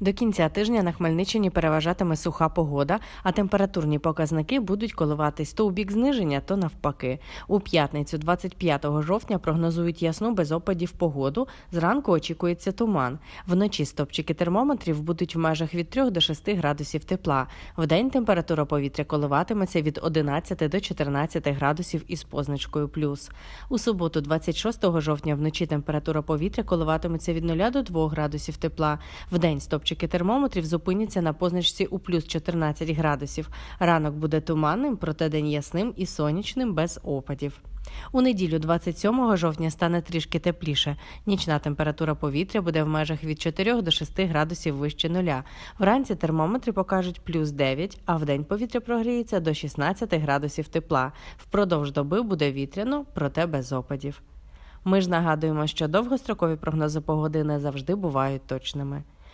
До кінця тижня на Хмельниччині переважатиме суха погода, а температурні показники будуть коливатись то у бік зниження, то навпаки. У п'ятницю, 25 жовтня, прогнозують ясну без опадів погоду. Зранку очікується туман. Вночі стопчики термометрів будуть в межах від 3 до 6 градусів тепла. Вдень температура повітря коливатиметься від 11 до 14 градусів із позначкою плюс. У суботу, 26 жовтня, вночі температура повітря коливатиметься від 0 до 2 градусів тепла. Вдень стопчики термометрів зупиняться на позначці у плюс 14 градусів. Ранок буде туманним, проте день ясним і сонячним без опадів. У неділю, 27 жовтня, стане трішки тепліше. Нічна температура повітря буде в межах від 4 до 6 градусів вище нуля. Вранці термометри покажуть плюс 9, а вдень повітря прогріється до 16 градусів тепла. Впродовж доби буде вітряно, проте без опадів. Ми ж нагадуємо, що довгострокові прогнози погоди не завжди бувають точними.